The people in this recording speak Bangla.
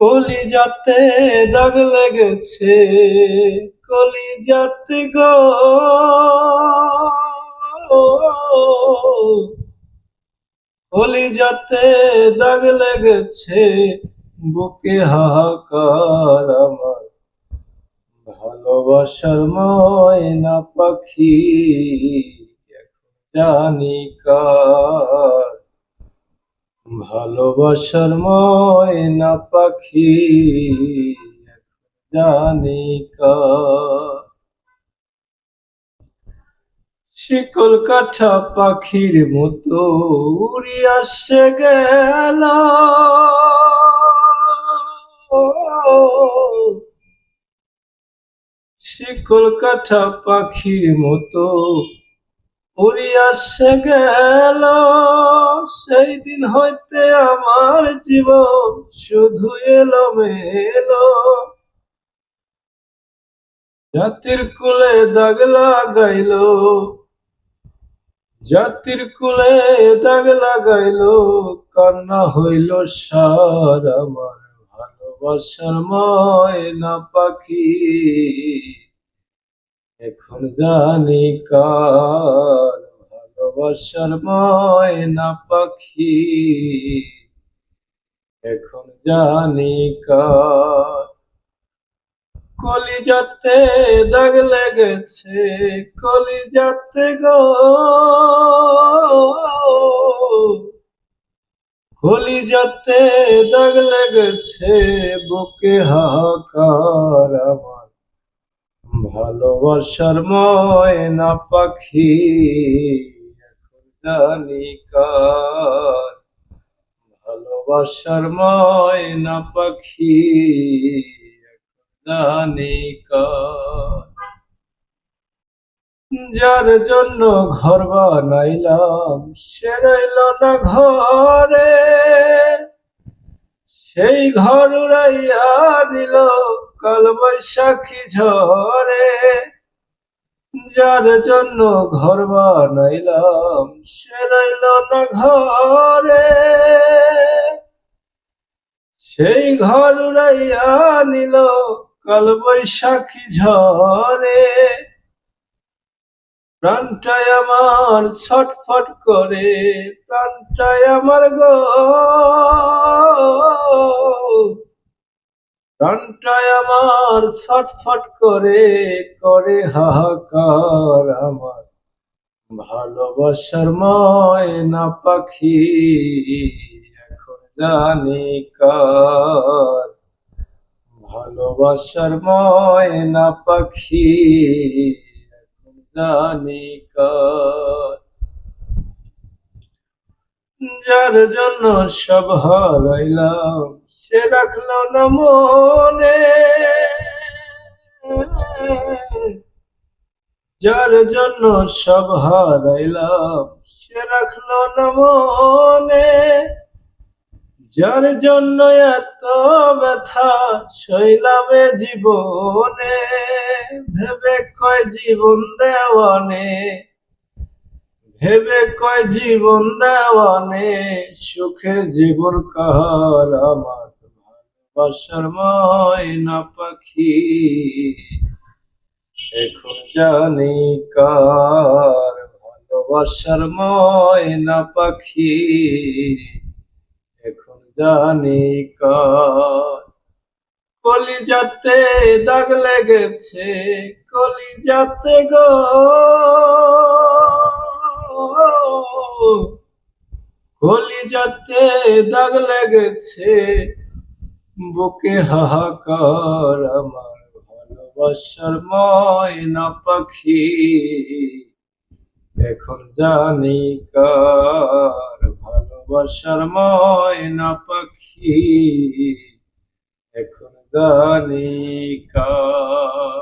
কলি যাতে দাগ লেগেছে কলি যাতে গো। কলি যাতে দাগ লেগেছে, বুকে হাহাকার আমার। ভালোবাসার ময়না পাখি জানি কার। ভালোবাসার ময়না পাখি এখন জানি কার শিকল কাঠা পাখির মতো উড়ি আসে গেল। শিকল কাঠা পাখির মতো উড়ি আসে গেল সেই দিন হইতে আমার জীবন শুধু এলো মেলো জাতির কুলে দাগ লাগাইল, জাতির কুলে দাগ লাগাইল, কান্না হইল সার আমার ভালোবাসার ময়না পাখি। এখন জানি কার ভালোবাসার ময়না পাখি। এখন জানি কার কলিজাতে দাগ লেগেছে, কলিজাতে গো। কলিজাতে দাগ লেগেছে, বুকে হাহাকার আমার। ভালোবাসার ময়না পাখি, এখন জানি কার। ভালোবাসার ময়না পাখি, এখন জানি কার। যার জন্য ঘর বানাইলাম, সে রইল না ঘরে। সেই ঘর উড়াইয়া দিল কাল বৈশাখী ঝরে, যার জন্য ঘর বানাইলাম, সে রইল না ঘরে। সেই ঘর উড়াইয়া নিল কাল বৈশাখী ঝরে। প্রাণটায় আমার ছটফট করে প্রাণটায় আমার গো প্রাণটায় আমার ছটফট করে করে হাহাকার আমার। ভালোবাসার ময়না পাখি এখন জানি কার। ভালোবাসার ময়না পাখি এখন জানি কার। যার জন্য সব হারাইলাম, সে রাখল না মনে। যার জন্য সব হারাইলাম, সে রাখল না মনে। যার জন্য এত ব্যথা, সইলামে জীবনে। ভেবে কয় জীবন দেওয়ানে। ভেবে কয় জীবন দেওয়ানে, সুখের জীবন কার আমার? ভালোবাসার ময়না পাখি, এখন জানি কার? ভালোবাসার ময়না পাখি, এখন জানি কার? কলিজাতে দাগ লেগেছে, কলিজাতে গো। কলিজাতে দাগ লেগেছে, বুকে হাহাকার আমার ভালোবাসার ময়না পাখি। এখন জানি কার ভালোবাসার ময়না পাখি। এখন জানি কার